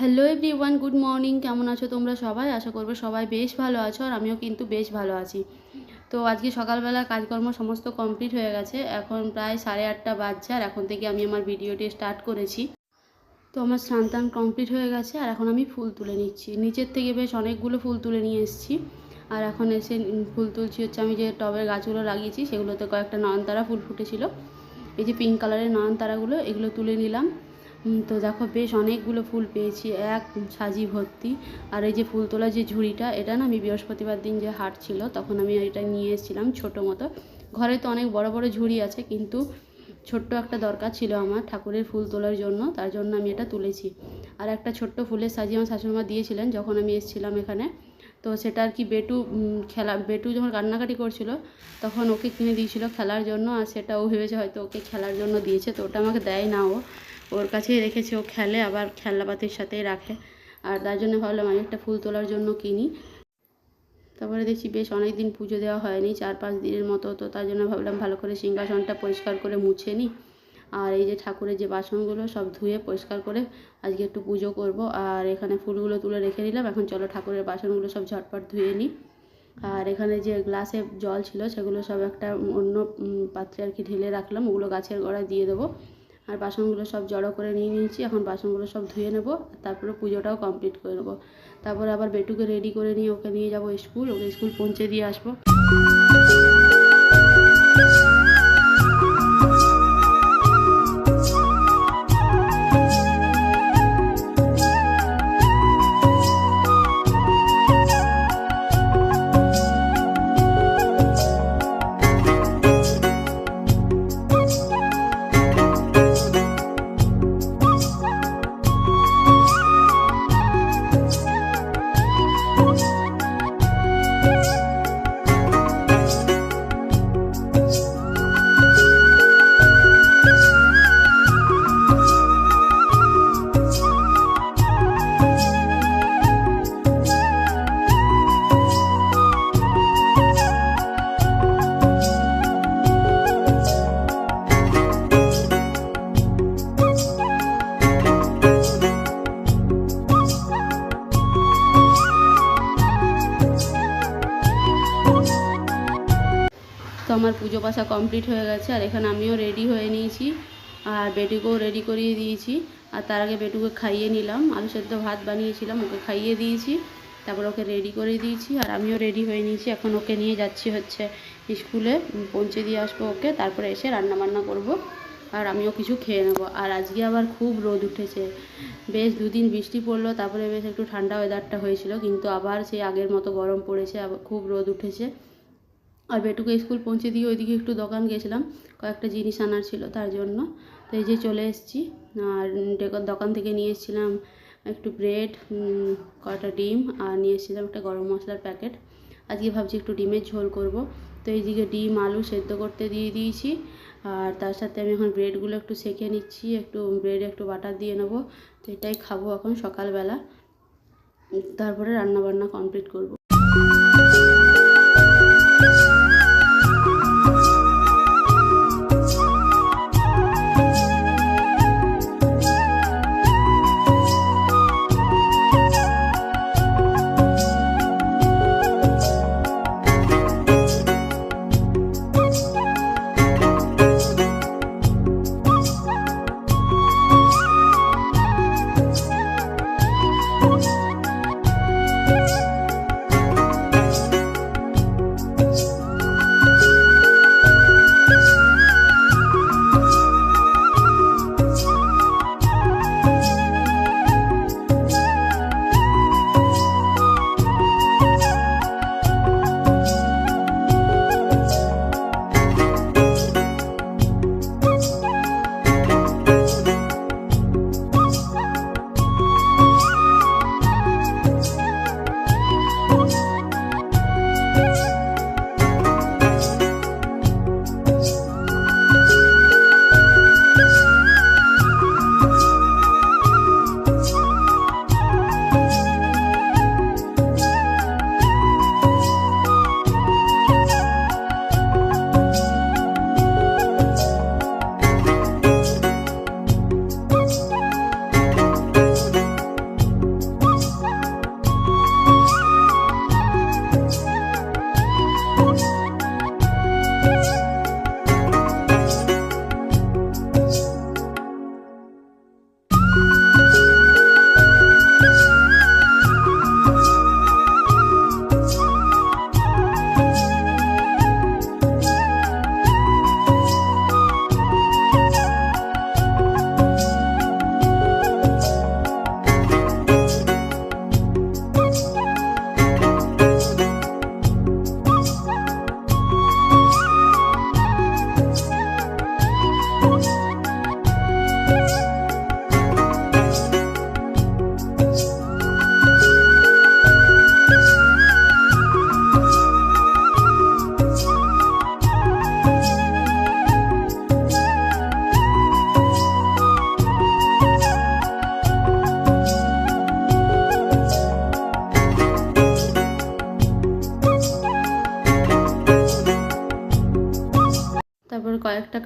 Hello everyone good morning কেমন আছো তোমরা সবাই? আশা করবে সবাই বেশ ভালো আছো আর আমিও কিন্তু বেশ ভালো আছি। তো আজকে সকালবেলা কাজকর্ম সমস্ত কমপ্লিট হয়ে গেছে, এখন প্রায় সাড়ে আটটা বাজছে আর এখন থেকে আমি আমার ভিডিওটি স্টার্ট করেছি। তো আমার স্নান কমপ্লিট হয়ে গেছে আর এখন আমি ফুল তুলে নিচ্ছি। নিচের থেকে বেশ অনেকগুলো ফুল তুলে নিয়ে এসেছি। আর এখন এসে ফুল তুলছি হচ্ছে আমি যে টবের গাছগুলো লাগিয়েছি সেগুলোতে কয়েকটা নয়নতারা ফুল ফুটেছিল। এই যে পিঙ্ক কালারের নয়নতারাগুলো এগুলো তুলে নিলাম। তো দেখো বেশ অনেকগুলো ফুল পেয়েছি, এক সাজি ভর্তি। আর এই যে ফুল তোলা যে ঝুড়িটা, এটা না আমি বৃহস্পতিবার দিন যে হাট ছিল তখন আমি এটা নিয়ে এসেছিলাম ছোটো মতো। ঘরে তো অনেক বড় বড় ঝুড়ি আছে, কিন্তু ছোট্ট একটা দরকার ছিল আমার ঠাকুরের ফুল তোলার জন্য, তার জন্য আমি এটা তুলেছি। আর একটা ছোট্ট ফুলের সাজি আমার শাশুড়িমা দিয়েছিলেন যখন আমি এসেছিলাম এখানে। তো সেটা আর কি বেটু খেলা, বেটু যখন কান্নাকাটি করছিল, তখন ওকে কিনে দিয়েছিল খেলার জন্য, আর সেটা ও ভেবেছে হয়তো ওকে খেলার জন্য দিয়েছে, তো ওটা আমাকে দেয় না ও। ওর কাছেই রেখেছে, ও খেলে, আবার খেলনাপাতির সাথেই রাখে। আর তার জন্য ভাবলাম আমি একটা ফুল তোলার জন্য কিনি। তারপরে দেখছি বেশ অনেক দিন পুজো দেওয়া হয়নি, চার পাঁচ দিনের মতো, তো তার জন্য ভাবলাম ভালো করে সিংহাসনটা পরিষ্কার করে মুছে নিই। আর এই যে ঠাকুরের যে বাসনগুলো সব ধুয়ে পরিষ্কার করে আজকে একটু পুজো করব। আর এখানে ফুলগুলো তুলে রেখে নিলাম এখন চলো ঠাকুরের বাসনগুলো সব ঝটপট ধুয়ে নিই। আর এখানে যে গ্লাসে জল ছিল, সেগুলো সব একটা অন্য পাত্রে আর কি ঢেলে রাখলাম, ওগুলো গাছের গোড়ায় দিয়ে দেবো। আর বাসনগুলো সব জড়ো করে নিয়ে নিয়েছি। এখন বাসনগুলো সব ধুয়ে নেব তারপরে পুজোটাও কমপ্লিট করে নেব। তারপরে আবার বেটুকে রেডি করে নিয়ে ওকে নিয়ে যাব স্কুল, ওকে স্কুল পৌঁছে দিয়ে আসব। আমার পুজো পাশা কমপ্লিট হয়ে গেছে, আর এখানে আমিও রেডি হয়ে নিয়েছি, আর বেটুকেও রেডি করিয়ে দিয়েছি, আর তার আগে বেটুকে খাইয়ে নিলাম, আলু সেদ্ধ ভাত বানিয়েছিলাম, ওকে খাইয়ে দিয়েছি, তারপর ওকে রেডি করে দিয়েছি, আর আমিও রেডি হয়ে নিয়েছি, এখন ওকে নিয়ে যাচ্ছি হচ্ছে স্কুলে পৌঁছে দিয়ে আসব ওকে, তারপরে এসে রান্না বান্না করব, আর আমিও কিছু খেয়ে নেব, আর আজকে আবার খুব রোদ উঠেছে, বেশ দুদিন বৃষ্টি পড়ল, তারপরে বেশ একটু ঠান্ডা ওয়েদারটা হয়েছিল, কিন্তু আবার সেই আগের মতো গরম পড়েছে, আবার খুব রোদ উঠেছে আর বেটুকে স্কুল পৌঁছে দিয়ে ওইদিকে একটু দোকান গেছিলাম, কয়েকটা জিনিস আনার ছিল তার জন্য। তো এই যে চলে এসেছি, আর দোকান থেকে নিয়ে এসেছিলাম একটু ব্রেড কয়টা ডিম, আর নিয়ে এসেছিলাম একটা গরম মশলার প্যাকেট। আজকে ভাবছি একটু ডিমের ঝোল করব। তো এইদিকে ডিম, আলু সেদ্ধ করতে দিয়ে দিয়েছি, আর তার সাথে আমি এখন ব্রেডগুলো একটু সেঁকে নিচ্ছি, একটু ব্রেড, একটু বাটার দিয়ে নেব। তো এটাই খাব এখন সকালবেলা। তারপরে রান্না বান্না কমপ্লিট করব।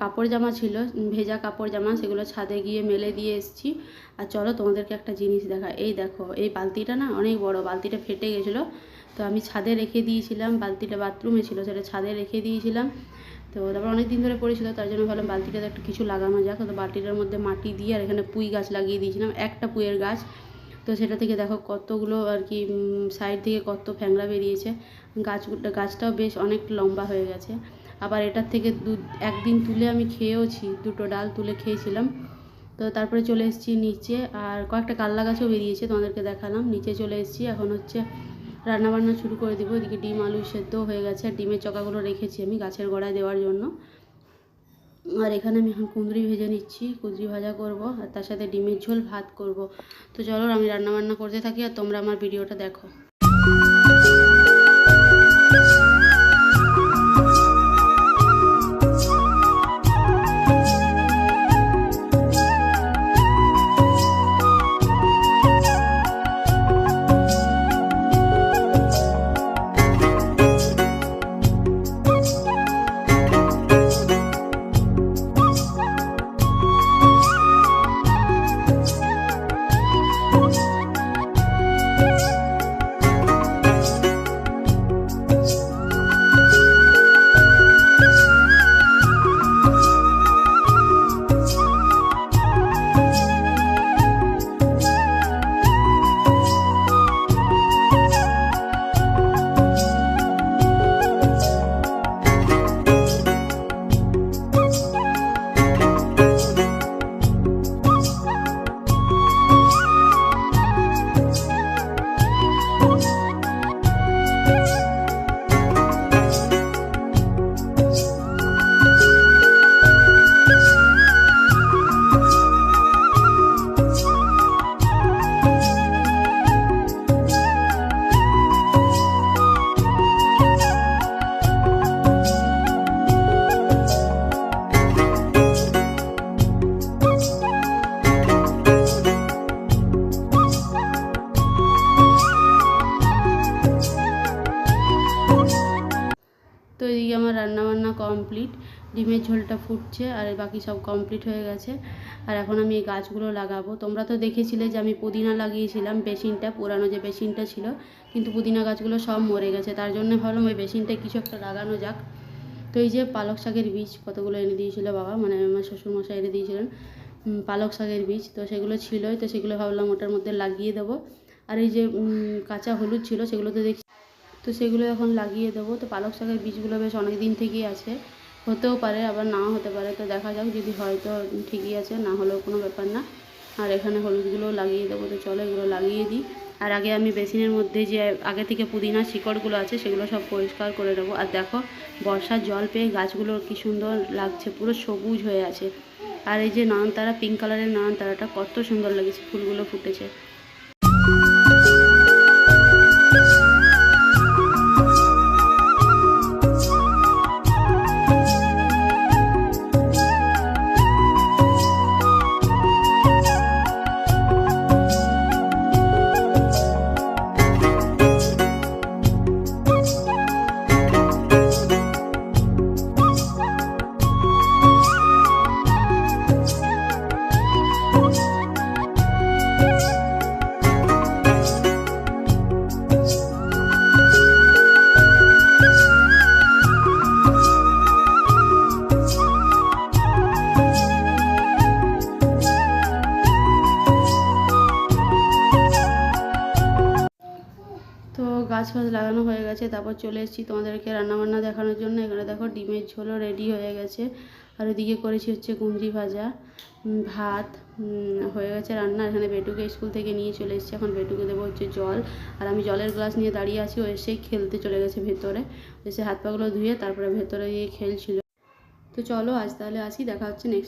কাপড় জামা ছিল ভেজা কাপড় জামা সেগুলো ছাদে গিয়ে মেলে দিয়ে এসেছি। আর চলো তোমাদেরকে একটা জিনিস দেখা, এই দেখো, এই বালতিটা না অনেক বড়, বালতিটা ফেটে গেছিল। তো আমি ছাদে রেখে দিয়েছিলাম, বালতিটা বাথরুমে ছিল, সেটা ছাদে রেখে দিয়েছিলাম। তো তারপর অনেক দিন ধরে পড়েছিল, তার জন্য ভাবলাম বালতিটাতে একটু কিছু লাগানো যাক। তো বালতিটার মধ্যে মাটি দিয়ে আর এখানে পুঁই গাছ লাগিয়ে দিয়েছিলাম, একটা পুঁইয়ের গাছ। তো সেটা থেকে দেখো কতগুলো আর কি সাইড থেকে কত ফ্যাংরা বেরিয়েছে। গাছ, গাছটাও বেশ অনেক লম্বা হয়ে গেছে। আবার এটার থেকে দু, একদিন তুলে আমি খেয়েওছি, দুটো ডাল তুলে খেয়েছিলাম। তো তারপরে চলে এসেছি নিচে, আর কয়েকটা কাল্লা গাছও বেরিয়েছে, তোমাদেরকে দেখালাম। নিচে চলে এসেছি, এখন হচ্ছে রান্নাবান্না শুরু করে দিব। এদিকে ডিম, আলু সেদ্ধ হয়ে গেছে, আর ডিমের চকাগুলো রেখেছি আমি গাছের গোড়ায় দেওয়ার জন্য। আর এখানে আমি এখন কুঁদরি ভেজে নিচ্ছি, কুঁদরি ভাজা করব, আর তার সাথে ডিমের ঝোল ভাত করব। তো চলো, আমি রান্নাবান্না করতে থাকি, আর তোমরা আমার ভিডিওটা দেখো। ডিমের ঝোলটা ফুটছে আর বাকি সব কমপ্লিট হয়ে গেছে। আর এখন আমি এই গাছগুলো লাগাবো। তোমরা তো দেখেছিলে যে আমি পুদিনা লাগিয়েছিলাম বেসিনটা, পুরানো যে বেসিনটা ছিল, কিন্তু পুদিনা গাছগুলো সব মরে গেছে। তার জন্য ভাবলাম ওই বেসিনটায় কিছু একটা লাগানো যাক। তো এই যে পালক শাকের বীজ কতগুলো এনে দিয়েছিল বাবা? মানে আমার শ্বশুরমশাই এনে দিয়েছিলেন পালক শাকের বীজ। তো সেগুলো ছিলই, তো সেগুলো ভাবলাম ওটার মধ্যে লাগিয়ে দেবো। আর এই যে কাঁচা হলুদ ছিল, সেগুলো তো দেখছি। তো সেগুলো এখন লাগিয়ে দেবো। তো পালক শাকের বীজগুলো বেশ অনেক দিন থেকেই আছে। হতেও পারে, আবার নাও হতে পারে। তো দেখা যাক যদি হয় তো ঠিকই আছে, না হলেও কোনো ব্যাপার না। আর এখানে হলুদগুলো লাগিয়ে দেবো, তো চলো এগুলো লাগিয়ে দিই। আর আগে আমি বেসিনের মধ্যে যে আগে থেকে পুদিনা শিকড়গুলো আছে, সেগুলো সব পরিষ্কার করে নেব। আর দেখো, বর্ষার জল পেয়ে গাছগুলো কি সুন্দর লাগছে, পুরো সবুজ হয়ে আছে। আর এই যে নয়নতারা পিঙ্ক কালারের নয়নতারাটা কত সুন্দর লেগেছে, ফুলগুলো ফুটেছে। তারপর চলে এসেছি তোমাদেরকে রান্নাবান্না দেখানোর জন্য। এখানে দেখো ডিমের ঝোলও রেডি হয়ে গেছে। আর ওদিকে করেছি হচ্ছে কুঁদরি ভাজা ভাত হয়ে গেছে রান্না। এখানে বেটুকে স্কুল থেকে নিয়ে চলে এসেছি। এখন বেটুকে দেবো হচ্ছে জল। আর আমি জলের গ্লাস নিয়ে দাঁড়িয়ে আছি। ও এসেই খেলতে চলে গেছে ভেতরে। এসে হাত পাগুলো ধুয়ে তারপরে ভেতরে গিয়ে খেলছিল। তো চলো আজ তাহলে আসি। দেখা হচ্ছে নেক্সট